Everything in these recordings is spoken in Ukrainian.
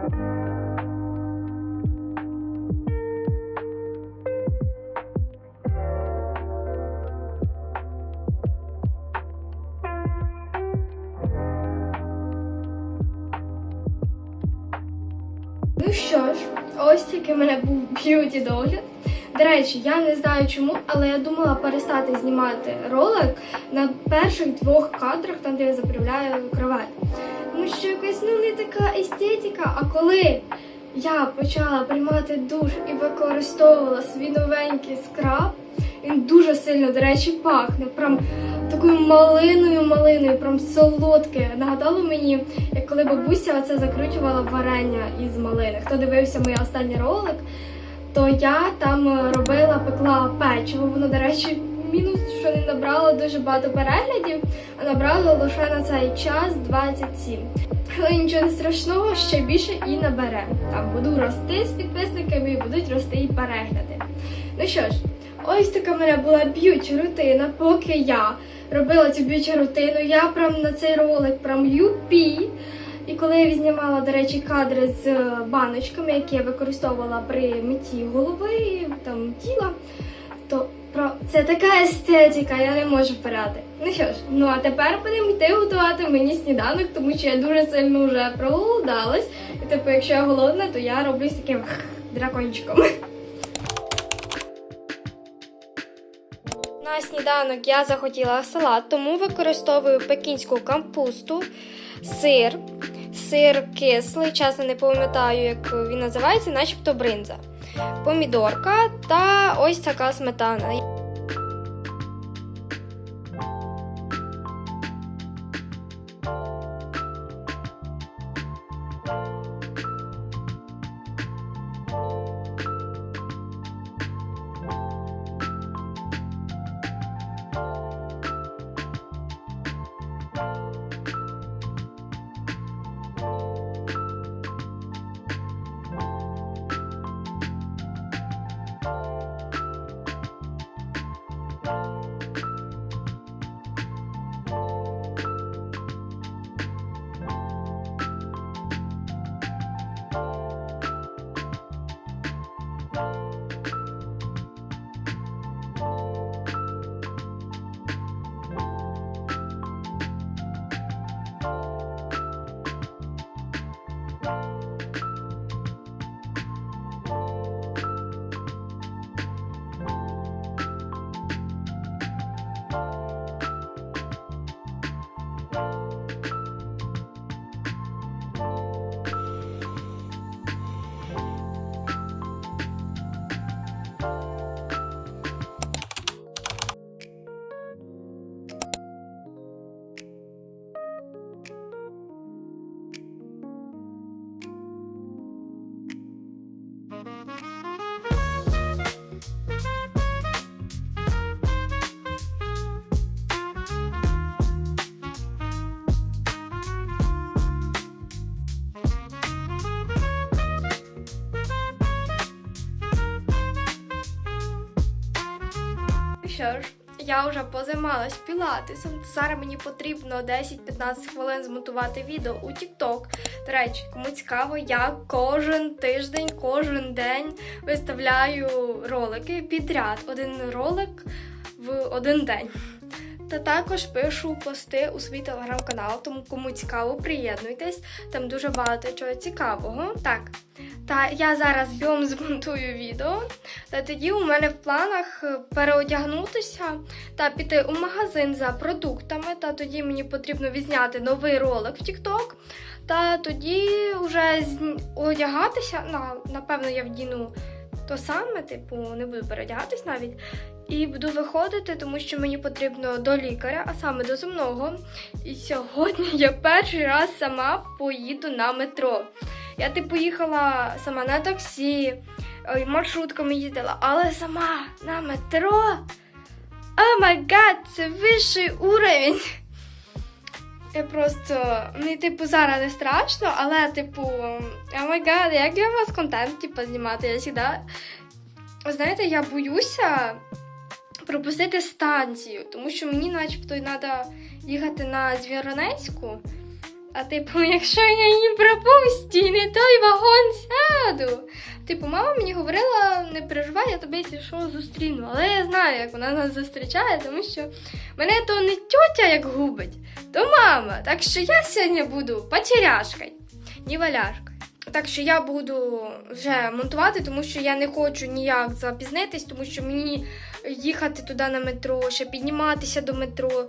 Ну що ж, ось тільки мене був б'юті догляд. До речі, я не знаю чому, але я думала перестати знімати ролик на перших двох кадрах, там де я заправляю кровать. Тому що якась ну не така естетика. А коли я почала приймати душ і використовувала свій новенький скраб, він дуже сильно, до речі, пахне. Прям такою малиною, малиною, прям солодке. Нагадало мені, як коли бабуся оце закручувала варення із малини. Хто дивився мій останній ролик, то я там е, робила, пекла печиво. Воно, до речі, мінус, не набрало дуже багато переглядів, а набрало лише на цей час 27. Але нічого не страшного, ще більше і набере. Там буду рости з підписниками і будуть рости і перегляди. Ну що ж, ось така мене була б'юті рутина, поки я робила цю б'юті рутину. Я прям на цей ролик прям юпі. І коли я знімала, до речі, кадри з е, баночками, які я використовувала при митті голови, там тіла, то про це така естетика, я не можу передати. Ну що ж, ну а тепер будемо йти готувати мені сніданок, тому що я дуже сильно вже проголодалась. І типу, якщо я голодна, то я роблю з таким дракончиком. На сніданок я захотіла салат, тому використовую пекінську кампусту, сир, сир кислий, чесно не пам'ятаю, як він називається, начебто бринза, помідорка та ось така сметана. Що ж, я вже позаймалась пілатесом. Зараз мені потрібно 10-15 хвилин змонтувати відео у TikTok. До речі, кому цікаво, я кожен тиждень, кожен день виставляю ролики підряд. Один ролик в один день. Та також пишу пости у свій телеграм-канал, тому кому цікаво, приєднуйтесь. Там дуже багато чого цікавого. Так. Та я зараз бігом змонтую відео. Та тоді у мене в планах е, переодягнутися та піти у магазин за продуктами. Та тоді мені потрібно відзняти новий ролик в TikTok. Та тоді вже одягатися. На, напевно, я вдіну то саме, типу, не буду переодягатись навіть. І буду виходити, тому що мені потрібно до лікаря, а саме до зумного. І сьогодні я перший раз сама поїду на метро. Я типу їхала сама на таксі, маршрутками їздила, але сама на метро. О май гад, це вищий уровень. Я просто, мені, типу, зараз не страшно, але, типу, о май гад, як для вас контент, типу, знімати? Я завжди, знаєте, я боюся пропустити станцію, тому що мені начебто треба їхати на Звіронецьку. А типу, якщо я її пропустю, не той вагон сяду. Типу, мама мені говорила, не переживай, я тебе якщо що зустріну. Але я знаю, як вона нас зустрічає, тому що мене то не тьотя як губить, то мама. Так що я сьогодні буду потеряшкою, не валяшкою. Так що я буду вже монтувати, тому що я не хочу ніяк запізнитись, тому що мені їхати туди на метро, ще підніматися до метро.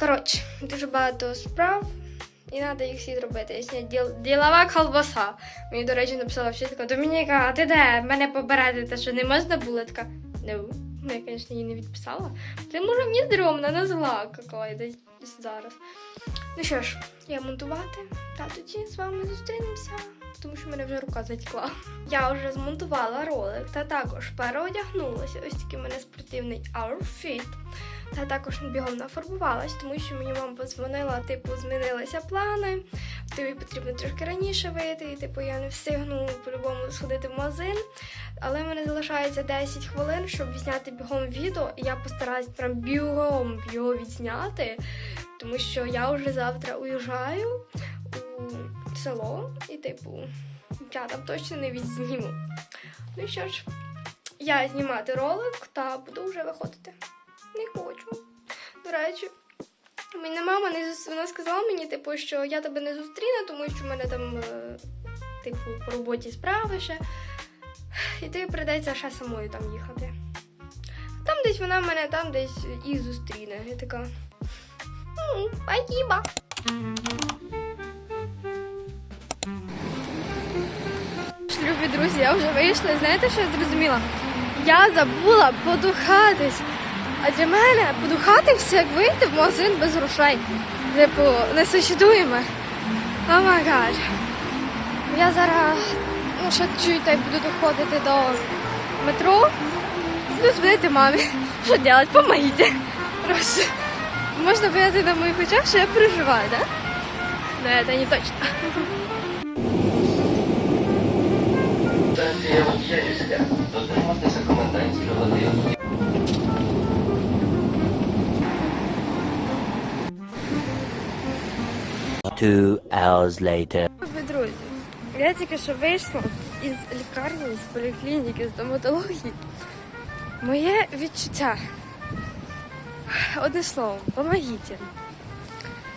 Коротше, дуже багато справ. І треба їх всі зробити. Я сьогодні діл... ділова колбаса. Мені, до речі, написала вчителька, Домініка, а ти де? Мене попередити, що не можна було? Така, ну, ну, я, звісно, її не відписала. Ти може мені стрьомна, не зла какая-то зараз. Ну що ж, я монтувати, та тоді з вами зустрінемося, тому що в мене вже рука затекла. Я вже змонтувала ролик та також переодягнулася. Ось такий в мене спортивний аутфіт. Та також бігом нафарбувалась, тому що мені мама подзвонила, типу, змінилися плани. Тобі потрібно трошки раніше вийти, і типу я не встигну по-любому сходити в магазин. Але в мене залишається 10 хвилин, щоб відзняти бігом відео, і я постараюсь прям бігом його відзняти, тому що я вже завтра уїжджаю у село, і типу, я там точно не відзніму. Ну що ж, я знімати ролик та буду вже виходити. Не хочу. До речі, мене мама не зус- вона сказала мені, типу, що я тебе не зустріну, тому що в мене там, е, типу, по роботі справи ще. І тобі прийдеться ще самою там їхати. Там десь вона мене там десь і зустріне. Я така. «М, Спасибо. Друзі, я вже вийшла. Знаєте, що я зрозуміла? Я забула подухатись. А для мене подухатися, як вийти в магазин без грошей. Типу, несочетуємо. О май гад. Я зараз ну, ще чуть так буду доходити до метро. Буду дзвонити мамі. Що робити? Помогите. Короче, Можна понять на моїх очах, що я переживаю, да? Но это не точно. Станція. Дотриматися комендантської години. Two hours later. Друзі, я тільки що вийшла із лікарні, з поліклініки, з стоматології. Моє відчуття. Одне слово, помогіть.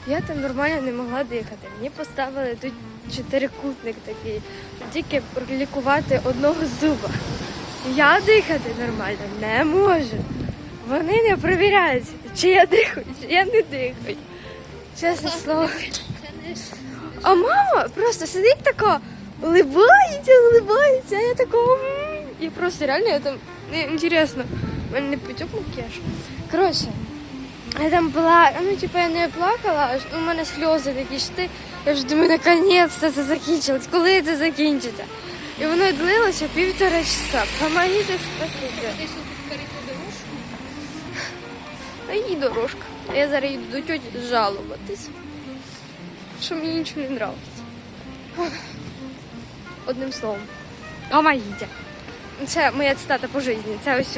Я там нормально не могла дихати. Мені поставили тут чотирикутник такий, тільки лікувати одного зуба. Я дихати нормально не можу. Вони не перевіряють, чи я дихаю, чи я не дихаю. Чесне слово. А мама просто сидить така, улибається, улибається, а я такого. І просто реально я там не інтересно. У мене не потік макіяж. Коротше, я там була, ну типу я не плакала, аж у мене сльози такі шти. Я вже думаю, наконець-то це закінчилось. Коли це закінчиться? І воно длилося півтора часа. Помогите, спасибо. Ти що тут перейти дорожку? А їй дорожка. А я зараз їду до тьоті жалуватись. Що мені нічого не нравиться. Одним словом. Помогите. Це моя цитата по житті. Це ось.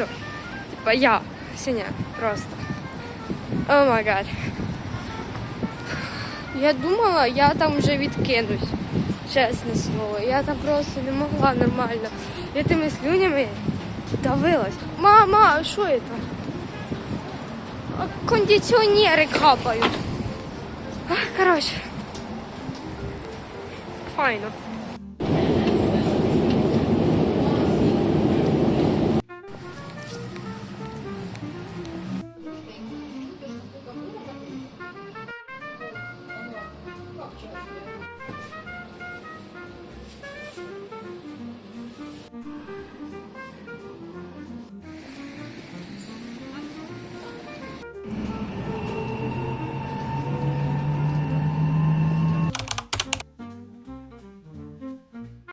Типа я. Синя. Просто. О май гад. Я думала, я там вже відкинусь. Чесне слово. Я там просто не могла нормально. Я тими слюнями давилась. Мама, що це? Кондиціонери капають. Коротше. Файно.